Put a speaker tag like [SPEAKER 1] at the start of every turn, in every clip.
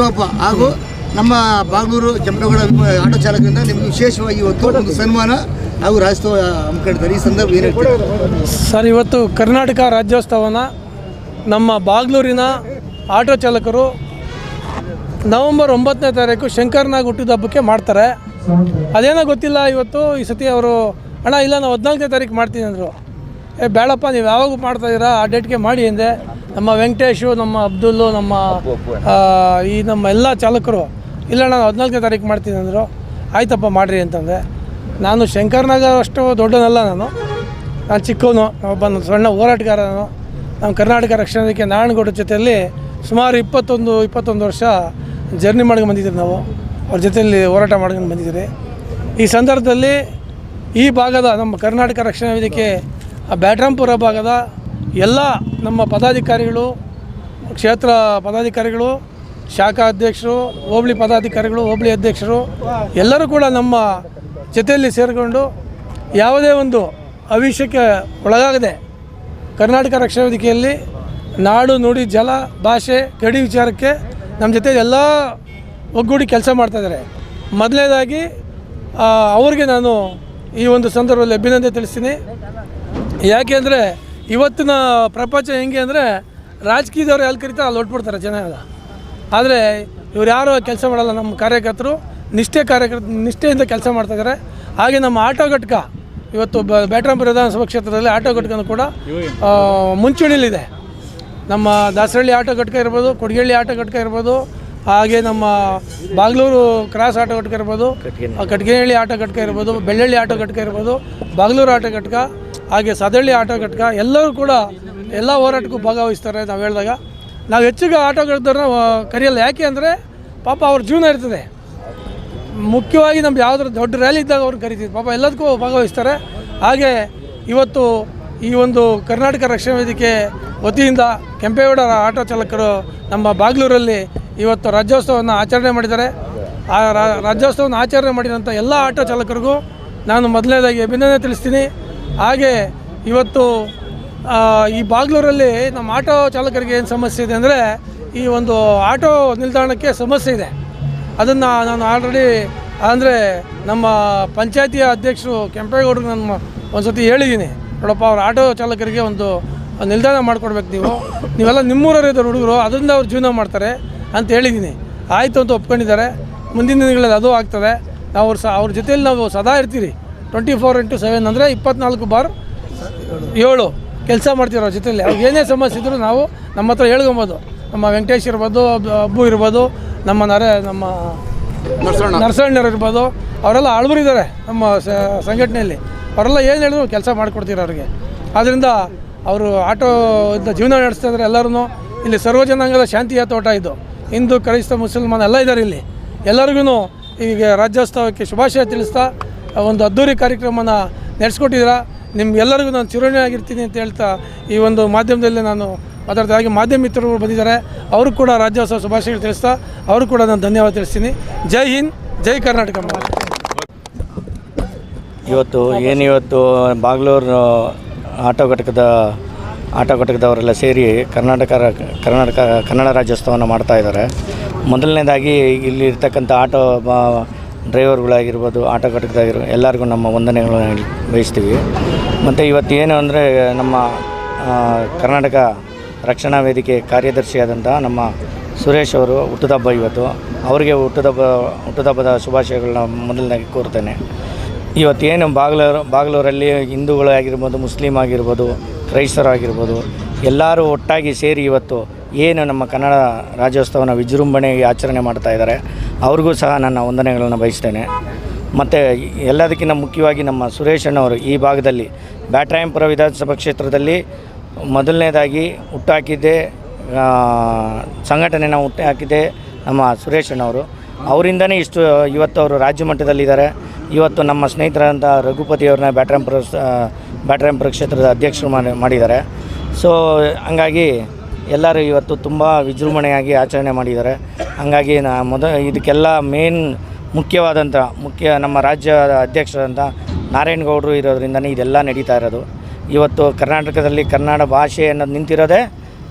[SPEAKER 1] ಹುಟ್ಟುಹಬ್ಬ ಹಾಗೂ ನಮ್ಮ ಬಾಗ್ಲೂರು ಕೆಂಪನಗೌಡ ಆಟೋ ಚಾಲಕರಿಂದ ನಿಮಗೆ ವಿಶೇಷವಾಗಿ ಇವತ್ತು ಒಂದು ಸನ್ಮಾನ ಹಾಗೂ ರಾಜ್ಯೋತ್ಸವ ಹಮ್ಮಿಕೊಂಡಿದ್ದಾರೆ ಈ ಸಂದರ್ಭ ಏನು
[SPEAKER 2] ಸರ್, ಇವತ್ತು ಕರ್ನಾಟಕ ರಾಜ್ಯೋತ್ಸವನ ನಮ್ಮ ಬಾಗ್ಲೂರಿನ ಆಟೋ ಚಾಲಕರು ನವೆಂಬರ್ ಒಂಬತ್ತನೇ ತಾರೀಕು ಶಂಕರ್ನಾಗ್ ಹುಟ್ಟಿದ ಹಬ್ಬಕ್ಕೆ ಮಾಡ್ತಾರೆ. ಅದೇನೋ ಗೊತ್ತಿಲ್ಲ, ಇವತ್ತು ಈ ಸತಿ ಅವರು, ಅಣ್ಣ, ಇಲ್ಲ ನಾವು ಹದಿನಾಲ್ಕನೇ ತಾರೀಕು ಮಾಡ್ತೀನಿ ಅಂದರು. ಏ, ಬೇಡಪ್ಪ, ನೀವು ಯಾವಾಗ ಮಾಡ್ತಾಯಿದ್ದೀರಾ ಆ ಡೇಟ್ಗೆ ಮಾಡಿ ಅಂದೆ. ನಮ್ಮ ವೆಂಕಟೇಶು ನಮ್ಮ ಅಬ್ದುಲ್ಲು ನಮ್ಮ ಈ ನಮ್ಮ ಎಲ್ಲ ಚಾಲಕರು ಇಲ್ಲ ನಾನು ಹದಿನಾಲ್ಕನೇ ತಾರೀಕು ಮಾಡ್ತೀನಿ ಅಂದರು ಆಯ್ತಪ್ಪ ಮಾಡಿರಿ ಅಂತಂದೆ ನಾನು ಶಂಕರ್ನಗರ್ ಅಷ್ಟು ದೊಡ್ಡನಲ್ಲ ನಾನು. ನಾನು ಚಿಕ್ಕವನು ಒಬ್ಬ ಸಣ್ಣ ಹೋರಾಟಗಾರ ನಾನು. ನಮ್ಮ ಕರ್ನಾಟಕ ರಕ್ಷಣಾ ವೇದಿಕೆ ನಾರಾಯಣಗೌಡ ಜೊತೆಯಲ್ಲಿ ಸುಮಾರು ಇಪ್ಪತ್ತೊಂದು ಇಪ್ಪತ್ತೊಂದು ವರ್ಷ ಜರ್ನಿ ಮಾಡ್ಕೊಂಡು ಬಂದಿದ್ದೀವಿ ನಾವು. ಅವ್ರ ಜೊತೆಯಲ್ಲಿ ಹೋರಾಟ ಮಾಡ್ಕೊಂಡು ಬಂದಿದ್ದೀರಿ ಈ ಸಂದರ್ಭದಲ್ಲಿ ಈ ಭಾಗದ ನಮ್ಮ ಕರ್ನಾಟಕ ರಕ್ಷಣಾ ವೇದಿಕೆ ಆ ಬ್ಯಾಟ್ರಾಂಪುರ ಭಾಗದ ಎಲ್ಲ ನಮ್ಮ ಪದಾಧಿಕಾರಿಗಳು, ಕ್ಷೇತ್ರ ಪದಾಧಿಕಾರಿಗಳು, ಶಾಖಾ ಅಧ್ಯಕ್ಷರು, ಹೋಬಳಿ ಪದಾಧಿಕಾರಿಗಳು, ಹೋಬಳಿ ಅಧ್ಯಕ್ಷರು, ಎಲ್ಲರೂ ಕೂಡ ನಮ್ಮ ಜೊತೆಯಲ್ಲಿ ಸೇರಿಕೊಂಡು ಯಾವುದೇ ಒಂದು ಅವಿಷಯಕ್ಕೆ ಒಳಗಾಗದೆ ಕರ್ನಾಟಕ ರಕ್ಷಣಾ ವೇದಿಕೆಯಲ್ಲಿ ನಾಡು ನುಡಿ ಜಲ ಭಾಷೆ ಗಡಿ ವಿಚಾರಕ್ಕೆ ನಮ್ಮ ಜೊತೆ ಎಲ್ಲ ಒಗ್ಗೂಡಿ ಕೆಲಸ ಮಾಡ್ತಾಯಿದ್ದಾರೆ ಮೊದಲನೇದಾಗಿ ಅವರಿಗೆ ನಾನು ಈ ಒಂದು ಸಂದರ್ಭದಲ್ಲಿ ಅಭಿನಂದನೆ ತಿಳಿಸ್ತೀನಿ. ಯಾಕೆಂದರೆ ಇವತ್ತಿನ ಪ್ರಪಂಚ ಹೆಂಗೆ ಅಂದರೆ ರಾಜಕೀಯದವ್ರು ಎಲ್ಲಿ ಕರಿತಾರೆ ಅಲ್ಲಿ ಹೊಟ್ಬಿಡ್ತಾರೆ ಜನ ಎಲ್ಲ. ಆದರೆ ಇವ್ರು ಯಾರು ಕೆಲಸ ಮಾಡಲ್ಲ, ನಮ್ಮ ಕಾರ್ಯಕರ್ತರು ನಿಷ್ಠೆ ಕಾರ್ಯಕರ್ತ, ನಿಷ್ಠೆಯಿಂದ ಕೆಲಸ ಮಾಡ್ತಾಯಿದ್ದಾರೆ ಹಾಗೆ ನಮ್ಮ ಆಟೋ ಘಟಕ, ಇವತ್ತು ಬ್ಯಾಟ್ರಾಂಪುರ ವಿಧಾನಸಭಾ ಕ್ಷೇತ್ರದಲ್ಲಿ ಆಟೋ ಘಟಕನೂ ಕೂಡ ಮುಂಚೂಣಿಲಿದೆ ನಮ್ಮ ದಾಸರಳ್ಳಿ ಆಟೋ ಘಟಕ ಇರ್ಬೋದು, ಕೊಡಗಳ್ಳಿ ಆಟೋ ಘಟಕ ಇರ್ಬೋದು, ಹಾಗೆ ನಮ್ಮ ಬಾಗ್ಲೂರು ಕ್ರಾಸ್ ಆಟೋ ಘಟಕ ಇರ್ಬೋದು, ಆ ಕಟ್ಗೆಹಳ್ಳಿ ಆಟೋ ಘಟಕ ಇರ್ಬೋದು, ಬೆಳ್ಳಳ್ಳಿ ಆಟೋ ಘಟಕ ಇರ್ಬೋದು, ಬಾಗ್ಲೂರು ಆಟೋ ಘಟಕ ಹಾಗೆ ಸದಳ್ಳಿ ಆಟೋ ಘಟಕ ಎಲ್ಲರೂ ಕೂಡ ಎಲ್ಲ ಹೋರಾಟಕ್ಕೂ ಭಾಗವಹಿಸ್ತಾರೆ ನಾವು ಹೇಳಿದಾಗ. ನಾವು ಹೆಚ್ಚಿಗೆ ಆಟೋ ಘಟಕದವ್ರನ್ನ ಕರೆಯಲ್ಲ. ಯಾಕೆ ಅಂದರೆ ಪಾಪ ಅವ್ರ ಜೀವನ ಇರ್ತದೆ. ಮುಖ್ಯವಾಗಿ ನಮ್ದು ಯಾವ್ದಾದ್ರು ದೊಡ್ಡ ರ್ಯಾಲಿ ಇದ್ದಾಗ ಅವ್ರು ಕರಿತೀವಿ ಪಾಪ ಎಲ್ಲದಕ್ಕೂ ಭಾಗವಹಿಸ್ತಾರೆ. ಹಾಗೆ ಇವತ್ತು ಈ ಒಂದು ಕರ್ನಾಟಕ ರಕ್ಷಣಾ ವೇದಿಕೆ ವತಿಯಿಂದ ಕೆಂಪೇಗೌಡರ ಆಟೋ ಚಾಲಕರು ನಮ್ಮ ಬಾಗ್ಲೂರಲ್ಲಿ ಇವತ್ತು ರಾಜ್ಯೋತ್ಸವವನ್ನು ಆಚರಣೆ ಮಾಡಿದ್ದಾರೆ. ಆ ರಾಜ್ಯೋತ್ಸವವನ್ನು ಆಚರಣೆ ಮಾಡಿದಂಥ ಎಲ್ಲ ಆಟೋ ಚಾಲಕರಿಗೂ ನಾನು ಮೊದಲನೇದಾಗಿ ಅಭಿನಂದನೆ ತಿಳಿಸ್ತೀನಿ. ಹಾಗೆ ಇವತ್ತು ಈ ಬಾಗ್ಲೂರಲ್ಲಿ ನಮ್ಮ ಆಟೋ ಚಾಲಕರಿಗೆ ಏನು ಸಮಸ್ಯೆ ಇದೆ ಅಂದರೆ ಈ ಒಂದು ಆಟೋ ನಿಲ್ದಾಣಕ್ಕೆ ಸಮಸ್ಯೆ ಇದೆ. ಅದನ್ನು ನಾನು ಆಲ್ರೆಡಿ ಅಂದರೆ ನಮ್ಮ ಪಂಚಾಯತಿಯ ಅಧ್ಯಕ್ಷರು ಕೆಂಪೇಗೌಡರಿಗೆ ನಾನು ಒಂದು ಸತಿ ಹೇಳಿದ್ದೀನಿ ನೋಡಪ್ಪ, ಅವ್ರ ಆಟೋ ಚಾಲಕರಿಗೆ ಒಂದು ನಿಲ್ದಾಣ ಮಾಡಿಕೊಡ್ಬೇಕು ನೀವು. ನೀವೆಲ್ಲ ನಿಮ್ಮೂರವ್ರು ಇದ್ದಾರೆ ಹುಡುಗರು, ಅದರಿಂದ ಅವ್ರು ಜೀವನ ಮಾಡ್ತಾರೆ ಅಂತ ಹೇಳಿದ್ದೀನಿ ಆಯಿತು ಅಂತ ಒಪ್ಕೊಂಡಿದ್ದಾರೆ. ಮುಂದಿನ ದಿನಗಳಲ್ಲಿ ಅದು ಆಗ್ತದೆ. ನಾವು ಅವ್ರ ಸ ಅವ್ರ ಜೊತೆಯಲ್ಲಿ ನಾವು ಸದಾ ಇರ್ತೀರಿ. ಟ್ವೆಂಟಿ ಫೋರ್ ಇಂಟು ಸೆವೆನ್ ಅಂದರೆ ಇಪ್ಪತ್ನಾಲ್ಕು ಬಾರ್ ಏಳು ಕೆಲಸ ಮಾಡ್ತೀವಿ ಅವ್ರ ಜೊತೆಲಿ ಅವ್ರಿಗೆ ಏನೇ ಸಮಸ್ಯೆ ಇದ್ದರೂ ನಾವು ನಮ್ಮ ಹತ್ರ ಹೇಳ್ಕೊಬೋದು. ನಮ್ಮ ವೆಂಕಟೇಶ್ ಇರ್ಬೋದು ಅಬ್- ಅಬ್ಬು ಇರ್ಬೋದು ನಮ್ಮ ನರೆ ನಮ್ಮ ನರಸಣ್ಣರು ಇರ್ಬೋದು ಅವರೆಲ್ಲ ಆಳ್ಬರಿದ್ದಾರೆ ನಮ್ಮ ಸಂಘಟನೆಯಲ್ಲಿ. ಅವರೆಲ್ಲ ಏನು ಹೇಳಿದ್ರು ಕೆಲಸ ಮಾಡಿಕೊಡ್ತೀರ ಅವ್ರಿಗೆ. ಆದ್ದರಿಂದ ಅವರು ಆಟೋ ಇಂದ ಜೀವನ ನಡೆಸ್ತಾ ಇದ್ದಾರೆ ಎಲ್ಲರೂ ಇಲ್ಲಿ ಸರ್ವ ಜನಾಂಗದ ಶಾಂತಿಯ ತೋಟ ಇದು. ಹಿಂದೂ ಕ್ರೈಸ್ತ ಮುಸಲ್ಮಾನ್ ಎಲ್ಲ ಇದ್ದಾರೆ ಇಲ್ಲಿ. ಎಲ್ಲರಿಗೂ ಈಗ ರಾಜ್ಯೋತ್ಸವಕ್ಕೆ ಶುಭಾಶಯ ತಿಳಿಸ್ತಾ ಒಂದು ಅದ್ಧೂರಿ ಕಾರ್ಯಕ್ರಮನ ನಡೆಸ್ಕೊಟ್ಟಿದ್ದೀರಾ? ನಿಮ್ಗೆಲ್ಲರಿಗೂ ನಾನು ಚಿರೋಣಿ ಆಗಿರ್ತೀನಿ ಅಂತ ಹೇಳ್ತಾ ಈ ಒಂದು ಮಾಧ್ಯಮದಲ್ಲಿ ನಾನು ಮಾತಾಡ್ತಾ ಹಾಗೆ ಮಾಧ್ಯಮ ಮಿತ್ರರು ಬಂದಿದ್ದಾರೆ. ಅವರು ಕೂಡ ರಾಜ್ಯೋತ್ಸವ ಶುಭಾಶಯಗಳು ತಿಳಿಸ್ತಾ ಅವರು ಕೂಡ ನಾನು ಧನ್ಯವಾದ ತಿಳಿಸ್ತೀನಿ. ಜೈ ಹಿಂದ್, ಜೈ ಕರ್ನಾಟಕ
[SPEAKER 3] ಇವತ್ತು, ಏನು ಇವತ್ತು ಬಾಗ್ಲೂರು ಆಟೋ ಘಟಕದ, ಆಟೋ ಘಟಕದವರೆಲ್ಲ ಸೇರಿ ಕರ್ನಾಟಕ ಕರ್ನಾಟಕ, ಕನ್ನಡ ರಾಜ್ಯೋತ್ಸವವನ್ನು ಮಾಡ್ತಾ ಇದ್ದಾರೆ. ಮೊದಲನೇದಾಗಿ ಇಲ್ಲಿರ್ತಕ್ಕಂಥ ಆಟೋ ಡ್ರೈವರ್ಗಳಾಗಿರ್ಬೋದು ಆಟೋ ಘಟಕದಾಗಿರೋ ಎಲ್ಲರಿಗೂ ನಮ್ಮ ವಂದನೆಗಳನ್ನು ಬಯಸ್ತೀವಿ. ಮತ್ತು ಏನು ಅಂದರೆ ನಮ್ಮ ಕರ್ನಾಟಕ ರಕ್ಷಣಾ ವೇದಿಕೆ ಕಾರ್ಯದರ್ಶಿಯಾದಂಥ ನಮ್ಮ ಸುರೇಶ್ ಅವರು, ಹುಟ್ಟುದಬ್ಬ ಇವತ್ತು. ಅವರಿಗೆ ಹುಟ್ಟುದಬ್ಬ, ಹುಟ್ಟುದಬ್ಬದ ಶುಭಾಶಯಗಳನ್ನ ಮೊದಲನೇ ಕೋರ್ತೇನೆ. ಇವತ್ತೇನು ಬಾಗ್ಲೂರು ಬಾಗ್ಲೂರಲ್ಲಿ ಹಿಂದೂಗಳಾಗಿರ್ಬೋದು, ಮುಸ್ಲಿಮ್ ಮುಸ್ಲಿಂ ಆಗಿರ್ಬೋದು, ಕ್ರೈಸ್ತರಾಗಿರ್ಬೋದು, ಎಲ್ಲರೂ ಒಟ್ಟಾಗಿ ಸೇರಿ ಇವತ್ತು ಏನು ನಮ್ಮ ಕನ್ನಡ ರಾಜ್ಯೋತ್ಸವನ ವಿಜೃಂಭಣೆಗೆ ಆಚರಣೆ ಮಾಡ್ತಾ ಇದ್ದಾರೆ, ಅವ್ರಿಗೂ ಸಹ ನನ್ನ ವಂದನೆಗಳನ್ನು ಬಯಸ್ತೇನೆ. ಮತ್ತು ಎಲ್ಲದಕ್ಕಿಂತ ಮುಖ್ಯವಾಗಿ ನಮ್ಮ ಸುರೇಶ್ ಅಣ್ಣವರು ಈ ಭಾಗದಲ್ಲಿ ಬ್ಯಾಟ್ರಾಯಂಪುರ ವಿಧಾನಸಭಾ ಕ್ಷೇತ್ರದಲ್ಲಿ ಮೊದಲನೇದಾಗಿ ಹುಟ್ಟಾಕಿದ್ದೆ ಸಂಘಟನೆನ ಹುಟ್ಟಾಕಿದ್ದೆ ನಮ್ಮ ಸುರೇಶ್ ಅಣ್ಣವರು. ಅವರಿಂದನೇ ಇಷ್ಟು, ಇವತ್ತು ಅವರು ರಾಜ್ಯ ಮಟ್ಟದಲ್ಲಿದ್ದಾರೆ. ಇವತ್ತು ನಮ್ಮ ಸ್ನೇಹಿತರಾದಂಥ ರಘುಪತಿಯವ್ರನ್ನ ಬ್ಯಾಟ್ರಾಯಂಪುರ ಬ್ಯಾಟ್ರಾಯಂಪುರ ಕ್ಷೇತ್ರದ ಅಧ್ಯಕ್ಷರು ಮಾಡಿ, ಮಾಡಿದ್ದಾರೆ. ಸೊ ಹಂಗಾಗಿ ಎಲ್ಲರೂ ಇವತ್ತು ತುಂಬ ವಿಜೃಂಭಣೆಯಾಗಿ ಆಚರಣೆ ಮಾಡಿದ್ದಾರೆ. ಹಂಗಾಗಿ ನಾ ಮೊದ ಇದಕ್ಕೆಲ್ಲ ಮೇನ್ ಮುಖ್ಯವಾದಂಥ ಮುಖ್ಯ ನಮ್ಮ ರಾಜ್ಯದ ಅಧ್ಯಕ್ಷರಾದಂಥ ನಾರಾಯಣಗೌಡರು ಇರೋದ್ರಿಂದನೇ ಇದೆಲ್ಲ ನಡೀತಾ ಇರೋದು. ಇವತ್ತು ಕರ್ನಾಟಕದಲ್ಲಿ ಕನ್ನಡ ಭಾಷೆ ಅನ್ನೋದು ನಿಂತಿರೋದೇ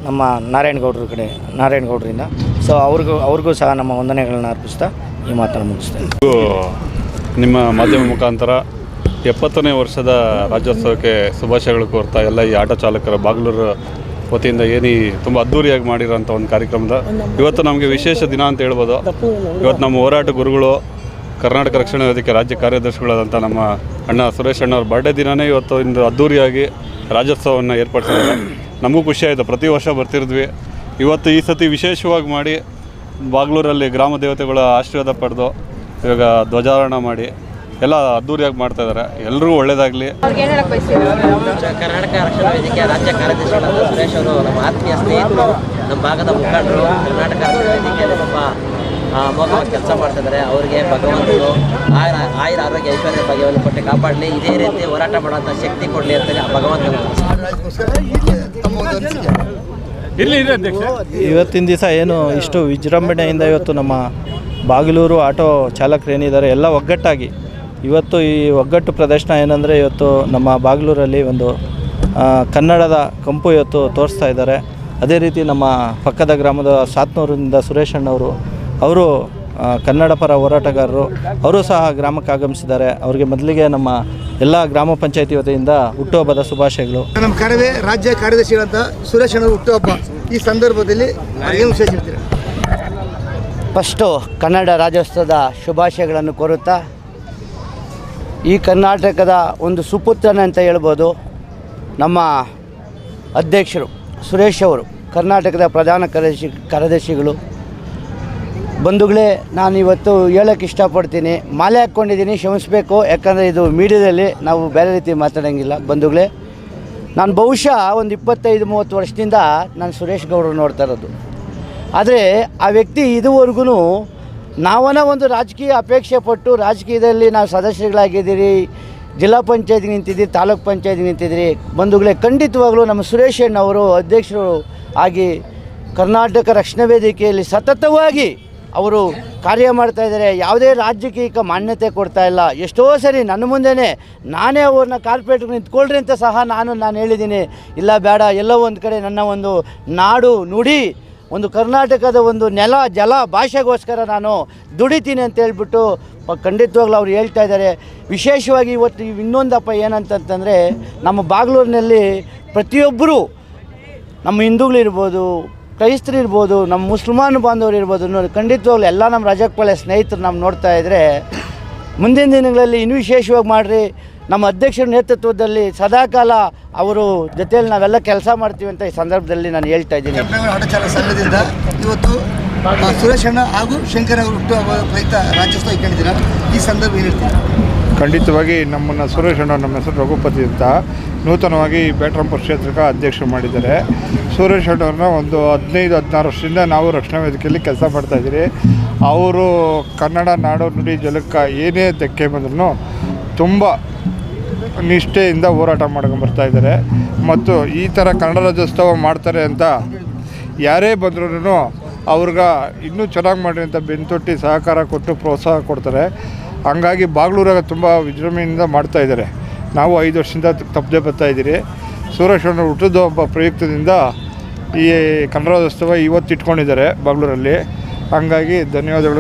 [SPEAKER 3] ನಮ್ಮ ನಾರಾಯಣಗೌಡ್ರ ಕಡೆ ನಾರಾಯಣಗೌಡರಿಂದ ಸೊ ಅವ್ರಿಗೂ ಅವ್ರಿಗೂ ಸಹ ನಮ್ಮ ವಂದನೆಗಳನ್ನ ಅರ್ಪಿಸ್ತಾ ಈ ಮಾತನ್ನು ಮುಗಿಸ್ತೇನೆ.
[SPEAKER 4] ನಿಮ್ಮ ಮಾಧ್ಯಮ ಮುಖಾಂತರ ಎಪ್ಪತ್ತನೇ ವರ್ಷದ ರಾಜ್ಯೋತ್ಸವಕ್ಕೆ ಶುಭಾಶಯಗಳು ಕೋರ್ತಾ ಎಲ್ಲ ಈ ಆಟೋ ಚಾಲಕರ ಬಾಗ್ಲೂರು ವತಿಯಿಂದ ಏನಿ ತುಂಬ ಅದ್ದೂರಿಯಾಗಿ ಮಾಡಿರೋಂಥ ಒಂದು ಕಾರ್ಯಕ್ರಮದ. ಇವತ್ತು ನಮಗೆ ವಿಶೇಷ ದಿನ ಅಂತ ಹೇಳ್ಬೋದು. ಇವತ್ತು ನಮ್ಮ ಹೋರಾಟ ಗುರುಗಳು, ಕರ್ನಾಟಕ ರಕ್ಷಣಾ ವೇದಿಕೆ ರಾಜ್ಯ ಕಾರ್ಯದರ್ಶಿಗಳಾದಂಥ ನಮ್ಮ ಅಣ್ಣ ಸುರೇಶ್ ಅಣ್ಣವ್ರ ಬರ್ಡೇ ದಿನವೇ ಇವತ್ತು ಇಂದು ಅದ್ದೂರಿಯಾಗಿ ರಾಜ್ಯೋತ್ಸವವನ್ನು ಏರ್ಪಡಿಸಿದ್ದಾರೆ. ನಮಗೂ ಖುಷಿ ಆಯಿತು. ಪ್ರತಿ ವರ್ಷ ಬರ್ತಿದ್ವಿ. ಇವತ್ತು ಈ ಸತಿ ವಿಶೇಷವಾಗಿ ಮಾಡಿ ಬಾಗ್ಲೂರಲ್ಲಿ ಗ್ರಾಮ ದೇವತೆಗಳ ಆಶೀರ್ವಾದ ಪಡೆದು ಇವಾಗ ಧ್ವಜಾರೋಹಣ ಮಾಡಿ ಎಲ್ಲ ಅದ್ದೂರಿಯಾಗಿ ಮಾಡ್ತಾ ಇದ್ದಾರೆ ಎಲ್ಲರೂ ಒಳ್ಳೇದಾಗಲಿ.
[SPEAKER 5] ಅವ್ರಿಗೆ ಏನು ಹೇಳಕ್
[SPEAKER 6] ಕರ್ನಾಟಕ ರಕ್ಷಣಾ ವೇದಿಕೆ ರಾಜ್ಯ ಕಾರ್ಯದರ್ಶಿಗಳಾದ ಸುರೇಶ್ ಅವರು ನಮ್ಮ ಆತ್ಮೀಯ ಸ್ನೇಹಿತರು ನಮ್ಮ ಭಾಗದ ಮುಖಂಡರು ಕರ್ನಾಟಕ ರಕ್ಷಣಾ ವೇದಿಕೆಯಲ್ಲಿ ತುಂಬ ಅಮೋಘವಾಗಿ ಕೆಲಸ ಮಾಡ್ತಾ ಇದ್ದಾರೆ ಅವರಿಗೆ ಭಗವಂತರು ಆಯುರ ಆಯುರ ಆರೋಗ್ಯ ಐಶ್ವರ್ಯ ಭಾಗ್ಯವನ್ನು ಕೊಟ್ಟು ಕಾಪಾಡಲಿ. ಇದೇ ರೀತಿ ಹೋರಾಟ ಮಾಡುವಂಥ ಶಕ್ತಿ ಕೊಡಲಿ ಅಂತ ಭಗವಂತನ
[SPEAKER 1] ರಾಜ್ಯಕ್ಕೋಸ್ಕರ ತಮ್ಮ ಒಂದು ಅನಿಸಿಕೆ
[SPEAKER 7] ಇವತ್ತಿನ ದಿವಸ ಏನು ಇಷ್ಟು ವಿಜೃಂಭಣೆಯಿಂದ ಇವತ್ತು ನಮ್ಮ ಬಾಗಿಲೂರು ಆಟೋ ಚಾಲಕರು ಏನಿದ್ದಾರೆ ಎಲ್ಲ ಒಗ್ಗಟ್ಟಾಗಿ ಇವತ್ತು ಈ ಒಗ್ಗಟ್ಟು ಪ್ರದರ್ಶನ ಏನಂದರೆ ಇವತ್ತು ನಮ್ಮ ಬಾಗ್ಲೂರಲ್ಲಿ ಒಂದು ಕನ್ನಡದ ಕಂಪು ಇವತ್ತು ತೋರಿಸ್ತಾ ಇದ್ದಾರೆ. ಅದೇ ರೀತಿ ನಮ್ಮ ಪಕ್ಕದ ಗ್ರಾಮದ ಸಾತ್ನೂರಿನಿಂದ ಸುರೇಶ್ ಅಣ್ಣವರು ಅವರು ಕನ್ನಡ ಪರ ಹೋರಾಟಗಾರರು ಅವರು ಸಹ ಗ್ರಾಮಕ್ಕೆ ಆಗಮಿಸಿದ್ದಾರೆ. ಅವರಿಗೆ ಮೊದಲಿಗೆ ನಮ್ಮ ಎಲ್ಲ ಗ್ರಾಮ ಪಂಚಾಯತಿ ವತಿಯಿಂದ ಹುಟ್ಟುಹಬ್ಬದ ಶುಭಾಶಯಗಳು.
[SPEAKER 1] ನಮ್ಮ ಕರವೇ ರಾಜ್ಯ ಕಾರ್ಯದರ್ಶಿಗಳಂತ ಸುರೇಶ್ ಅಣ್ಣ ಹುಟ್ಟುಹಬ್ಬ ಈ ಸಂದರ್ಭದಲ್ಲಿ ಏನು ವಿಶೇಷ
[SPEAKER 8] ಫಸ್ಟು ಕನ್ನಡ ರಾಜ್ಯೋತ್ಸವದ ಶುಭಾಶಯಗಳನ್ನು ಕೋರುತ್ತಾ ಈ ಕರ್ನಾಟಕದ ಒಂದು ಸುಪುತ್ರನ ಅಂತ ಹೇಳ್ಬೋದು ನಮ್ಮ ಅಧ್ಯಕ್ಷರು ಸುರೇಶ್ ಅವರು, ಕರ್ನಾಟಕದ ಪ್ರಧಾನ ಕಾರ್ಯದರ್ಶಿ, ಕಾರ್ಯದರ್ಶಿಗಳು. ಬಂಧುಗಳೇ, ನಾನು ಇವತ್ತು ಹೇಳೋಕ್ಕೆ ಇಷ್ಟಪಡ್ತೀನಿ. ಮಾಲೆ ಹಾಕ್ಕೊಂಡಿದ್ದೀನಿ, ಕ್ಷಮಿಸಬೇಕು. ಯಾಕಂದರೆ ಇದು ಮೀಡಿಯಾದಲ್ಲಿ ನಾವು ಬೇರೆ ರೀತಿ ಮಾತಾಡೋಂಗಿಲ್ಲ. ಬಂಧುಗಳೇ, ನಾನು ಬಹುಶಃ ಒಂದು ಇಪ್ಪತ್ತೈದು, ಮೂವತ್ತು ವರ್ಷದಿಂದ ನಾನು ಸುರೇಶ್ ಗೌಡರು ನೋಡ್ತಾ ಇರೋದು. ಆದರೆ ಆ ವ್ಯಕ್ತಿ ಇದುವರೆಗೂ ನಾವನ ಒಂದು ರಾಜಕೀಯ ಅಪೇಕ್ಷೆ ಪಟ್ಟು ರಾಜಕೀಯದಲ್ಲಿ ನಾವು ಸದಸ್ಯರುಗಳಾಗಿದ್ದೀರಿ, ಜಿಲ್ಲಾ ಪಂಚಾಯತ್ ನಿಂತಿದ್ದೀರಿ, ತಾಲೂಕ್ ಪಂಚಾಯತ್ ನಿಂತಿದ್ದೀರಿ, ಬಂಧುಗಳೇ ಖಂಡಿತವಾಗಲೂ ನಮ್ಮ ಸುರೇಶ್ ಅಣ್ಣವರು ಅಧ್ಯಕ್ಷರು ಆಗಿ ಕರ್ನಾಟಕ ರಕ್ಷಣಾ ವೇದಿಕೆಯಲ್ಲಿ ಸತತವಾಗಿ ಅವರು ಕಾರ್ಯ ಮಾಡ್ತಾ ಇದ್ದಾರೆ. ಯಾವುದೇ ರಾಜಕೀಯಕ್ಕೆ ಮಾನ್ಯತೆ ಕೊಡ್ತಾ ಇಲ್ಲ. ಎಷ್ಟೋ ಸರಿ ನನ್ನ ಮುಂದೆನೇ ನಾನೇ ಅವ್ರನ್ನ ಕಾರ್ಪೊರೇಟ್ಗೆ ನಿಂತ್ಕೊಳ್ರಿ ಅಂತ ಸಹ ನಾನು ನಾನು ಹೇಳಿದ್ದೀನಿ. ಇಲ್ಲ, ಬೇಡ, ಎಲ್ಲೋ ಒಂದು ಕಡೆ ನನ್ನ ಒಂದು ನಾಡು ನುಡಿ ಒಂದು ಕರ್ನಾಟಕದ ಒಂದು ನೆಲ, ಜಲ ಭಾಷೆಗೋಸ್ಕರ ನಾನು ದುಡಿತೀನಿ ಅಂತ ಹೇಳ್ಬಿಟ್ಟು ಖಂಡಿತವಾಗ್ಲೂ ಅವ್ರು ಹೇಳ್ತಾ ಇದ್ದಾರೆ. ವಿಶೇಷವಾಗಿ ಇವತ್ತು ಇವ್ ಇನ್ನೊಂದಪ್ಪ ಏನಂತಂತಂದರೆ, ನಮ್ಮ ಬಾಗ್ಲೂರಿನಲ್ಲಿ ಪ್ರತಿಯೊಬ್ಬರು ನಮ್ಮ ಹಿಂದೂಗಳಿರ್ಬೋದು ಕ್ರೈಸ್ತರು ಇರ್ಬೋದು, ನಮ್ಮ ಮುಸ್ಲ್ಮಾನ್ ಬಾಂಧವರು ಇರ್ಬೋದು ನೋಡಿ ಖಂಡಿತವಾಗ್ಲೂ ಎಲ್ಲ ನಮ್ಮ ರಜಾಕ್ಪಾಳೆ ಸ್ನೇಹಿತರು ನಾವು ನೋಡ್ತಾ ಇದ್ದರೆ ಮುಂದಿನ ದಿನಗಳಲ್ಲಿ ಇನ್ನು ವಿಶೇಷವಾಗಿ ಮಾಡಿರಿ. ನಮ್ಮ ಅಧ್ಯಕ್ಷರ ನೇತೃತ್ವದಲ್ಲಿ ಸದಾಕಾಲ ಅವರು ಜೊತೆಯಲ್ಲಿ ನಾವೆಲ್ಲ ಕೆಲಸ ಮಾಡ್ತೀವಿ ಅಂತ ಈ ಸಂದರ್ಭದಲ್ಲಿ ನಾನು ಹೇಳ್ತಾ ಇದ್ದೀನಿ.
[SPEAKER 1] ಸಂಘದಿಂದ ಇವತ್ತು ಸುರೇಶ್ ಅಣ್ಣ ಹಾಗೂ ಶಂಕರ್ ಅವರು ಹುಟ್ಟು ರೈತ ರಾಜ್ಯೋತ್ಸವ ಇಟ್ಕೊಂಡಿದ್ದೀರ? ಈ ಸಂದರ್ಭ ಏನಿರ್ತೀವಿ
[SPEAKER 9] ಖಂಡಿತವಾಗಿ ನಮ್ಮನ್ನು ಸುರೇಶ್ ಅಣ್ಣ ನಮ್ಮ ಹೆಸರು ರಘುಪತಿ ಅಂತ ನೂತನವಾಗಿ ಬೇಟ್ರಾಂಪುರ ಕ್ಷೇತ್ರಕ್ಕೆ ಅಧ್ಯಕ್ಷ ಮಾಡಿದ್ದಾರೆ. ಸುರೇಶ್ ಅಣ್ಣವ್ರನ್ನ ಒಂದು ಹದಿನೈದು ಹದಿನಾರು ವರ್ಷದಿಂದ ನಾವು ರಕ್ಷಣಾ ವೇದಿಕೆಯಲ್ಲಿ ಕೆಲಸ ಮಾಡ್ತಾಯಿದ್ದೀರಿ ಅವರು ಕನ್ನಡ ನಾಡು ನುಡಿ ಜಲಕ್ಕೆ ಏನೇ ಧಕ್ಕೆ ಬಂದ್ರೂ ತುಂಬ ನಿಷ್ಠೆಯಿಂದ ಹೋರಾಟ ಮಾಡ್ಕೊಂಡು ಬರ್ತಾ ಇದ್ದಾರೆ. ಮತ್ತು ಈ ಥರ ಕನ್ನಡ ರಾಜ್ಯೋತ್ಸವ ಮಾಡ್ತಾರೆ ಅಂತ ಯಾರೇ ಬಂದ್ರೂ ಅವ್ರಿಗೆ ಇನ್ನೂ ಚೆನ್ನಾಗಿ ಮಾಡಿ ಅಂತ ಬೆನ್ತೊಟ್ಟಿ ಸಹಕಾರ ಕೊಟ್ಟು ಪ್ರೋತ್ಸಾಹ ಕೊಡ್ತಾರೆ. ಹಂಗಾಗಿ ಬಾಗ್ಲೂರಾಗ ತುಂಬ ವಿಜೃಂಭಣೆಯಿಂದ ಮಾಡ್ತಾ ಇದ್ದಾರೆ. ನಾವು ಐದು ವರ್ಷದಿಂದ ತಪ್ಪದೆ ಬರ್ತಾ ಇದ್ದೀರಿ. ಸುರೇಶ್ ಅವ್ರ ಹುಟ್ಟಿದ ಒಬ್ಬ ಪ್ರಯುಕ್ತದಿಂದ ಈ ಕನ್ನಡ ರಾಜ್ಯೋತ್ಸವ ಇವತ್ತು ಇಟ್ಕೊಂಡಿದ್ದಾರೆ ಬಾಗ್ಲೂರಲ್ಲಿ. ಹಂಗಾಗಿ ಧನ್ಯವಾದಗಳು.